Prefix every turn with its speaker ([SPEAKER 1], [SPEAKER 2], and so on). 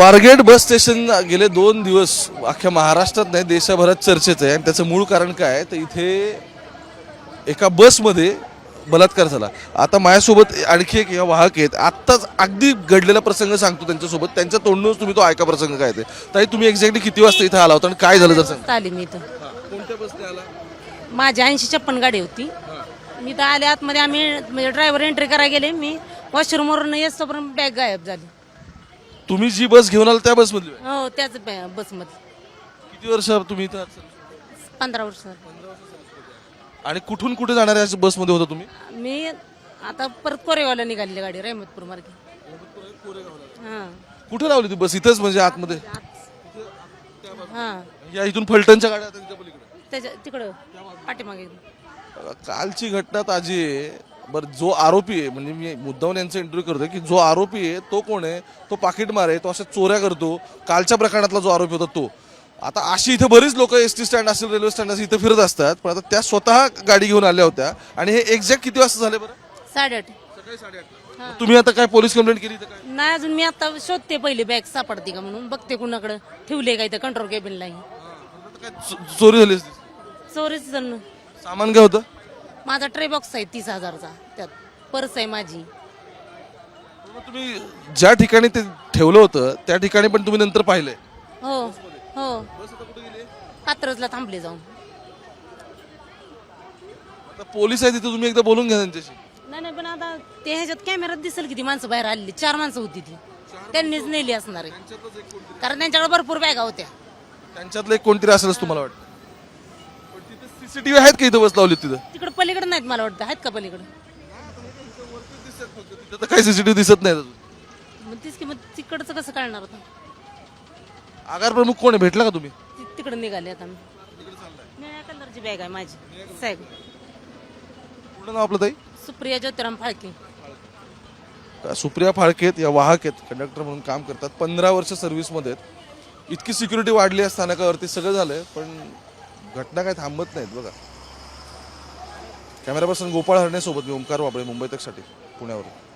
[SPEAKER 1] Swargate bus station गेले दोन दिवस अख्ख्या महाराष्ट्रात नाही देशभरात चर्चेत आहे. आणि त्याचं मूळ कारण काय आहे? तर इथे एका बसमध्ये बलात्कार झाला. आता माझ्यासोबत आणखी एक या वाहक आहेत. आत्ताच अगदी घडलेला प्रसंग सांगतो त्यांच्यासोबत. त्यांच्या तोंडूनच तुम्ही तो ऐका प्रसंग काय ते. ताई तुम्ही एक्झॅक्टली किती वाजता इथे आला होता आणि काय झालं जर सांग.
[SPEAKER 2] आली मी इथं.
[SPEAKER 1] कोणत्या बसने आला?
[SPEAKER 2] माझी ऐंशी छप्पन गाडी होती. मी तर आले आतमध्ये आम्ही म्हणजे ड्रायव्हर एंट्री करायला गेले. मी वॉशरूमवरून येस्तोपर्यंत बॅग गायब झाली.
[SPEAKER 1] तुम्ही जी बस घेऊन आला त्या बसमधली होय?
[SPEAKER 2] हो त्याच बॅ- बसमध्ये
[SPEAKER 1] किती वर्ष तुम्ही इथं आहात, सर?
[SPEAKER 2] पंधरा वर्ष
[SPEAKER 1] आणि कुठून कुठे जाणाऱ्या बसमध्ये होता तुम्ही?
[SPEAKER 2] मी आता परत कोरेगावला निघालेली गाडी रहमतपूर मार्गे. हां.
[SPEAKER 1] कुठे लावली ती बस? इथंच म्हणजे आतमध्ये?
[SPEAKER 2] हां.
[SPEAKER 1] या इथून फलटणच्या गाड्या आता तिच्या पलीकडे.
[SPEAKER 2] त्याच्या तिकडं पाठीमागे.
[SPEAKER 1] कालची घटना ताजी आहे. बरं जो आरोपी आहे म्हणजे मी मुद्दाहून यांचा इंटरव्ह्यू करतोय की जो आरोपी आहे तो कोण आहे? तो पाकिटमार आहे तो अशा चोऱ्या करतो. कालच्या प्रकरणातला जो आरोपी होता तो. आता अशी इथे बरीच लोक एस टी स्टँड असेल रेल्वे स्टँड असेल इथे फिरत असतात. पण आता त्या स्वतः गाडी घेऊन आल्या होत्या. आणि हे एक्झॅक्ट किती वाजता झाले बरं?
[SPEAKER 2] साडेआठ.
[SPEAKER 1] सकाळी तुम्ही आता काय पोलीस कंप्लेंट केली तर काय?
[SPEAKER 2] नाही अजून मी आता शोधते पहिली बॅग सापडते का म्हणून. बघते कुणाकडं ठेवले का इथं कंट्रोल केबिनलाही
[SPEAKER 1] आता काय चो- चोरी झाली असती.
[SPEAKER 2] चोरीच जण.
[SPEAKER 1] सामान काय होतं?
[SPEAKER 2] माझा ट्रे बॉक्स आहे तीस हजारचा त्यात. पर्स आहे माझी.
[SPEAKER 1] मग तुम्ही ज्या ठिकाणी ते ठेवलं होतं त्या ठिकाणी पण तुम्ही नंतर पाहिलंय?
[SPEAKER 2] हो हो. कात्रजला थांबले जाऊन.
[SPEAKER 1] आता पोलीस आहे तिथे तुम्ही एकदा बोलून घ्या त्यांच्याशी.
[SPEAKER 2] नाही नाही पण आता ते ह्याच्यात कॅमेऱ्यात दिसेल किती माणसं बाहेर आलेली. चार माणसं होती ती. त्यांनीच नेली असणार आहे. कारण त्यांच्याकडे भरपूर बॅगा होत्या.
[SPEAKER 1] त्यांच्यातलं एक कोणतरी असेलच तुम्हाला वाटतं. सीसीटीव्ही आहेत का इथं बस लावली तिथं?
[SPEAKER 2] तिकडे पलीकडे नाहीत मला वाटतं. आहेत का पलीकडे?
[SPEAKER 1] तिथं तर काही सीसीटीव्ही दिसत नाही अजून.
[SPEAKER 2] मग तीच की मग तिकडचं कसं कळणार होतं
[SPEAKER 1] आगार प्रमुख कोण आहे? भेटला का तुम्ही?
[SPEAKER 2] ति- तिकडे निघाले आता मी. निळ्या कलरची बॅग आहे माझी. सॅग
[SPEAKER 1] पूर्ण नाव आपलं ताई?
[SPEAKER 2] सुप्रिया ज्योतिराम फाळके.
[SPEAKER 1] सुप्रिया फाळकेत या वाहक आहेत कंडक्टर म्हणून काम करतात. पंधरा वर्ष सर्व्हिसमध्ये आहेत. इतकी सिक्युरिटी वाढली आहे स्थानकावरती सगळं झालंय पण घटना काय थांबत नाहीत बघा. कॅमेरा पर्सन गोपाळ हरणे सोबत मी ओंकार वाबळे मुंबई तकसाठी पुण्यावरून.